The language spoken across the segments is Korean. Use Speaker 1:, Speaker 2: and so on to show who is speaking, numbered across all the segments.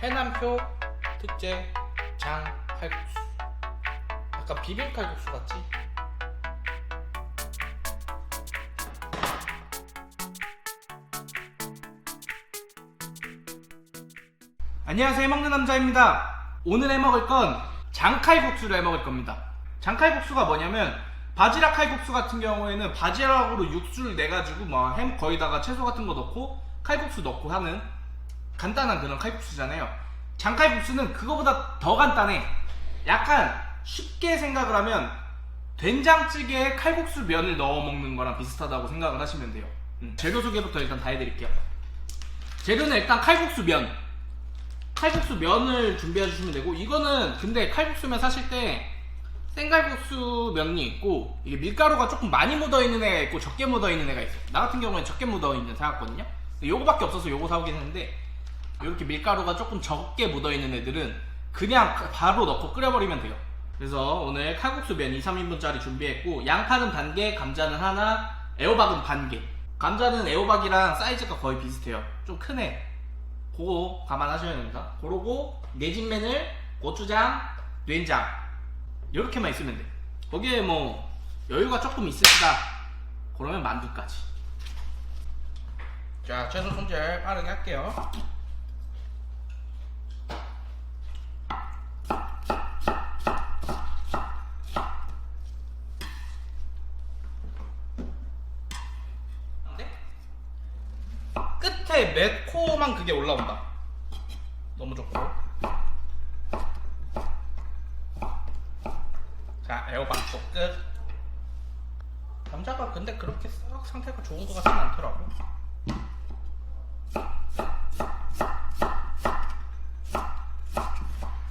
Speaker 1: 해남표 특제 장 칼국수. 약간 비빔 칼국수 같지? 안녕하세요 해먹는 남자입니다. 오늘 해먹을 건 장칼국수를 해먹을 겁니다. 장칼국수가 뭐냐면 바지락 칼국수 같은 경우에는 바지락으로 육수를 내가지고 뭐햄 거기다가 채소 같은 거 넣고 칼국수 넣고 하는 간단한 그런 칼국수잖아요. 장칼국수는 그거보다 더 간단해. 약간 쉽게 생각을 하면 된장찌개에 칼국수 면을 넣어 먹는 거랑 비슷하다고 생각을 하시면 돼요. 음, 재료 소개부터 일단 다 해드릴게요. 재료는 일단 칼국수 면. 칼국수 면을 준비해 주시면 되고 이거는 근데 칼국수면 사실 때 생칼국수 면이 있고 이게 밀가루가 조금 많이 묻어 있는 애가 있고 적게 묻어 있는 애가 있어요. 나 같은 경우는 적게 묻어 있는 사왔거든요. 요거밖에 없어서 요거 사오긴 했는데 이렇게 밀가루가 조금 적게 묻어 있는 애들은 그냥 바로 넣고 끓여버리면 돼요. 그래서 오늘 칼국수 면 2, 3인분짜리 준비했고 양파는 반 개, 감자는 하나, 애호박은 반 개. 감자는 애호박이랑 사이즈가 거의 비슷해요. 좀 크네. 그거 감안하셔야 됩니다. 그러고 내진면을 고추장, 된장 이렇게만 있으면 돼. 거기에 뭐 여유가 조금 있으시다. 그러면 만두까지. 자, 채소 손질 빠르게 할게요. 네? 끝에 매콤한 그게 올라온다. 너무 좋고. 자, 에어박도 끝. 감자가 근데 그렇게 썩 상태가 좋은 것 같진 않더라고.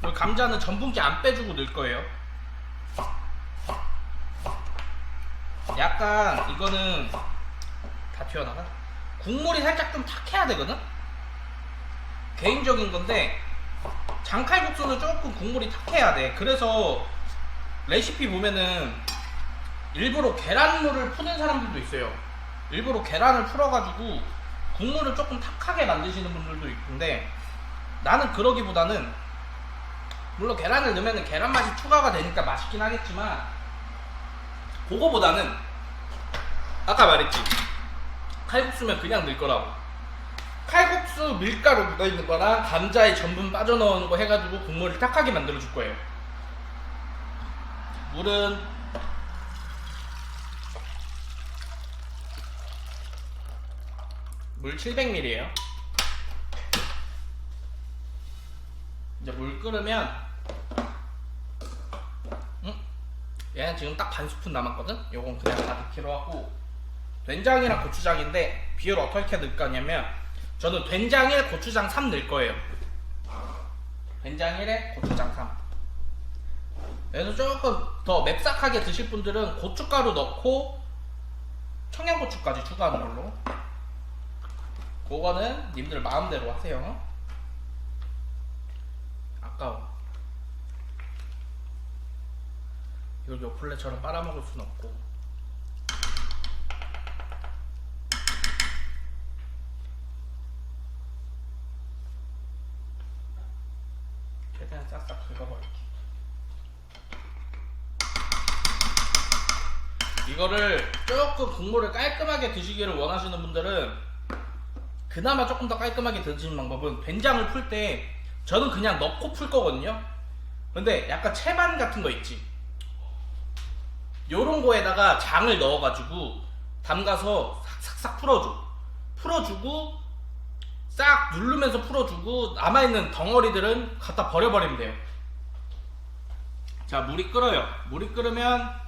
Speaker 1: 이 감자는 전분기 안 빼주고 넣을 거예요. 약간 이거는 다 튀어나가. 국물이 살짝 좀 탁해야 되거든. 개인적인 건데 장칼국수는 조금 국물이 탁해야 돼. 그래서 레시피 보면은 일부러 계란물을 푸는 사람들도 있어요. 일부러 계란을 풀어가지고 국물을 조금 탁하게 만드시는 분들도 있는데 나는 그러기보다는 물론 계란을 넣으면 계란 맛이 추가가 되니까 맛있긴 하겠지만 그거보다는 아까 말했지 칼국수면 그냥 넣을 거라고 칼국수 밀가루 묻어있는 거랑 감자에 전분 빠져나오는 거 해가지고 국물을 탁하게 만들어 줄 거예요 물은 물 700ml에요. 이제 물 끓으면 음? 얘는 지금 딱 반 스푼 남았거든? 요건 그냥 다 넣기로 하고 된장이랑 고추장인데 비율 어떻게 넣을 거냐면 저는 된장 1, 고추장 3 넣을 거예요. 된장 1에 고추장 3 그래서 조금 더 맵싹하게 드실 분들은 고춧가루 넣고 청양고추까지 추가하는 걸로. 그거는 님들 마음대로 하세요. 아까워. 이걸 요플레처럼 빨아먹을 순 없고 최대한 싹싹 긁어버릴게 이거를 조금 국물을 깔끔하게 드시기를 원하시는 분들은 그나마 조금 더 깔끔하게 드시는 방법은 된장을 풀 때 저는 그냥 넣고 풀 거거든요. 근데 약간 채반 같은 거 있지. 요런 거에다가 장을 넣어가지고 담가서 싹싹 풀어줘. 풀어주고 싹 누르면서 풀어주고 남아있는 덩어리들은 갖다 버려버리면 돼요. 자 물이 끓어요. 물이 끓으면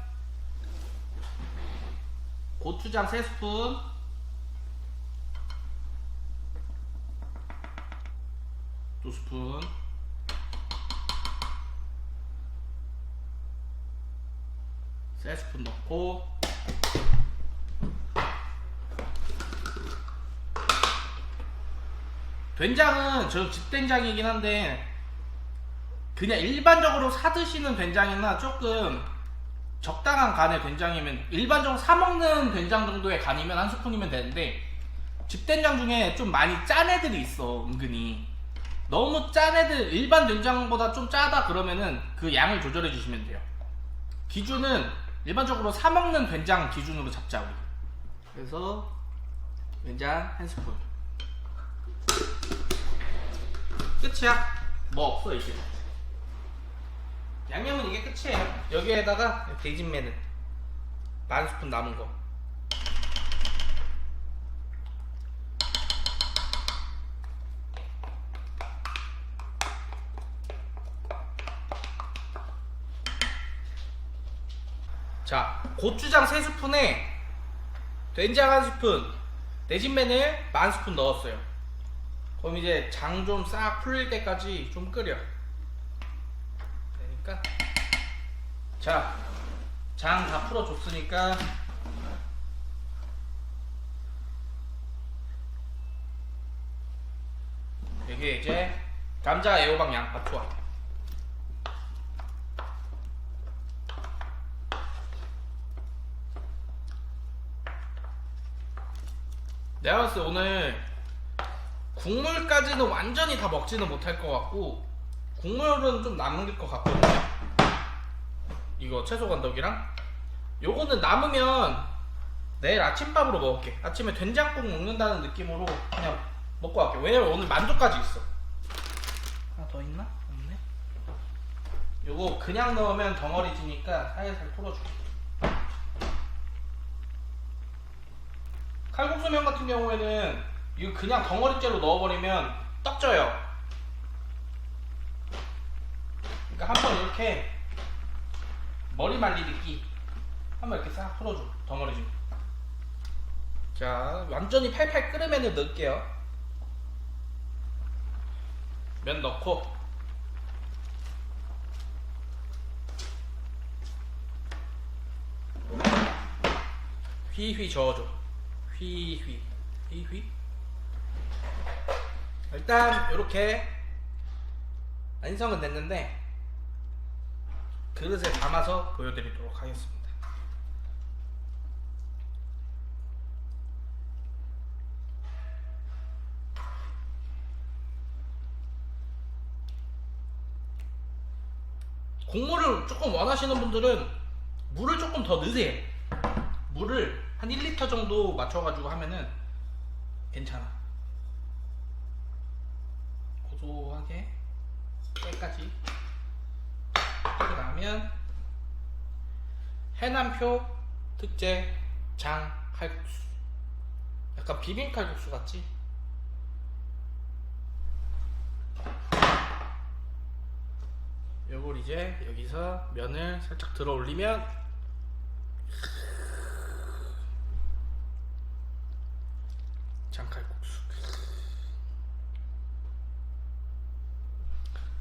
Speaker 1: 고추장 3스푼. 두 스푼. 세 스푼 넣고. 된장은 저 집된장이긴 한데 그냥 일반적으로 사 드시는 된장이나 조금 적당한 간의 된장이면 일반적으로 사 먹는 된장 정도의 간이면 한 스푼이면 되는데 집 된장 중에 좀 많이 짠 애들이 있어 은근히 너무 짠 애들 일반 된장보다 좀 짜다 그러면은 그 양을 조절해 주시면 돼요. 기준은 일반적으로 사 먹는 된장 기준으로 잡자 우리. 그래서 된장 한 스푼. 끝이야. 뭐 없어 이제. 양념은 이게 끝이에요. 여기에다가 대진매는 반 스푼 남은 거. 자, 고추장 3스푼에 된장 1스푼, 내진맨을 만 스푼 넣었어요. 그럼 이제 장 좀 싹 풀릴 때까지 좀 끓여. 되니까. 자, 장 다 풀어줬으니까. 여기에 이제 감자, 애호박, 양파, 투하. 내가 봤을 때 오늘 국물까지는 완전히 다 먹지는 못할 것 같고 국물은 좀 남을 것 같거든요. 이거 채소 건더기랑? 요거는 남으면 내일 아침밥으로 먹을게. 아침에 된장국 먹는다는 느낌으로 그냥 먹고 갈게. 왜냐면 오늘 만두까지 있어. 하나 더 있나? 없네. 요거 그냥 넣으면 덩어리 지니까 살살 풀어줄게. 칼국수면 같은 경우에는 이거 그냥 덩어리째로 넣어버리면 떡져요. 그러니까 한 번 이렇게 머리 말리듯이 한번 이렇게 싹 풀어줘 덩어리 좀. 자 완전히 팔팔 끓으면 넣을게요. 면 넣고 휘휘 저어줘. 휘휘 휘휘 일단 이렇게 완성은 됐는데 그릇에 담아서 보여드리도록 하겠습니다. 국물을 조금 원하시는 분들은 물을 조금 더 넣으세요. 물을 한 1리터 정도 맞춰가지고 하면은 괜찮아. 고소하게 깨까지 하고 나면 해남표 특제 장 칼국수. 약간 비빔 칼국수 같지? 요걸 이제 여기서 면을 살짝 들어 올리면 장칼국수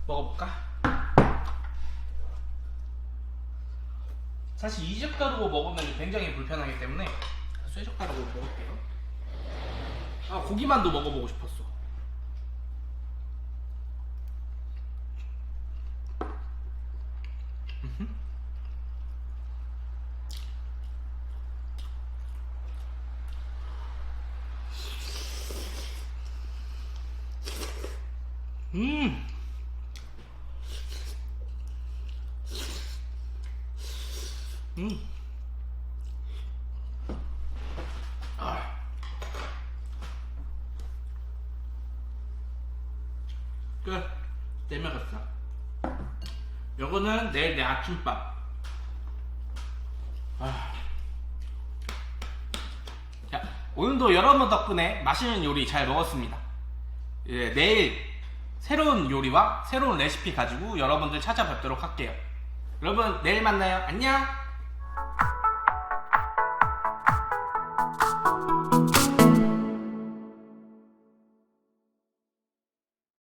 Speaker 1: 먹어볼까? 사실 이젓가루로 먹으면 굉장히 불편하기 때문에 쇠젓가락으로 먹을게요 아 고기만도 먹어보고 싶었어. 음. 아. 끝. 내먹었어. 요거는 내일 내 아침밥. 아. 자, 오늘도 여러분 덕분에 맛있는 요리 잘 먹었습니다. 예, 내일 새로운 요리와 새로운 레시피 가지고 여러분들 찾아뵙도록 할게요. 여러분 내일 만나요. 안녕.